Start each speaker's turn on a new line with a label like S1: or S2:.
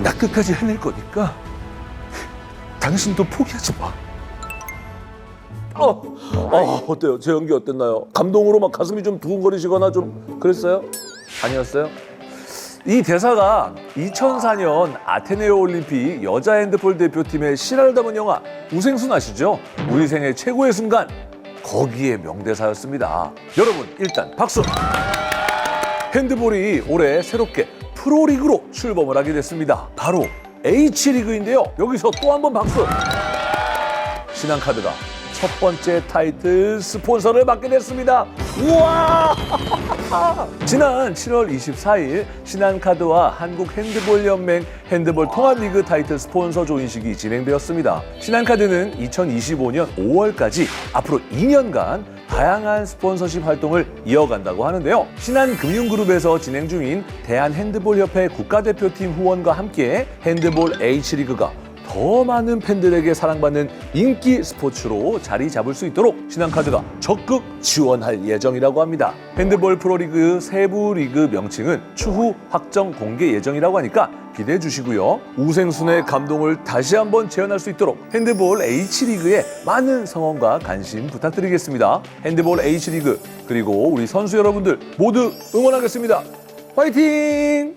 S1: 나 끝까지 해낼 거니까 당신도 포기하지 마. 어, 어, 어때요? 제 연기 어땠나요? 감동으로 막 가슴이 좀 두근거리시거나 좀 그랬어요? 아니었어요? 이 대사가 2004년 아테네오 올림픽 여자 핸드볼 대표팀의 실화를 담은 영화 우생순 아시죠? 우리 생애 최고의 순간 거기에 명대사였습니다. 여러분 일단 박수. 핸드볼이 올해 새롭게 프로리그로 출범을 하게 됐습니다. 바로 H리그인데요. 여기서 또 한 번 박수. 신한카드가 첫 번째 타이틀 스폰서를 맡게 됐습니다. 우와! 지난 7월 24일 신한카드와 한국핸드볼연맹 핸드볼 통합리그 타이틀 스폰서 조인식이 진행되었습니다. 신한카드는 2025년 5월까지 앞으로 2년간 다양한 스폰서십 활동을 이어간다고 하는데요. 신한금융그룹에서 진행 중인 대한핸드볼협회 국가대표팀 후원과 함께 핸드볼 H리그가 더 많은 팬들에게 사랑받는 인기 스포츠로 자리 잡을 수 있도록 신한카드가 적극 지원할 예정이라고 합니다. 핸드볼 프로리그 세부 리그 명칭은 추후 확정 공개 예정이라고 하니까 기대해 주시고요. 우생순의 감동을 다시 한번 재현할 수 있도록 핸드볼 H리그에 많은 성원과 관심 부탁드리겠습니다. 핸드볼 H리그 그리고 우리 선수 여러분들 모두 응원하겠습니다. 화이팅!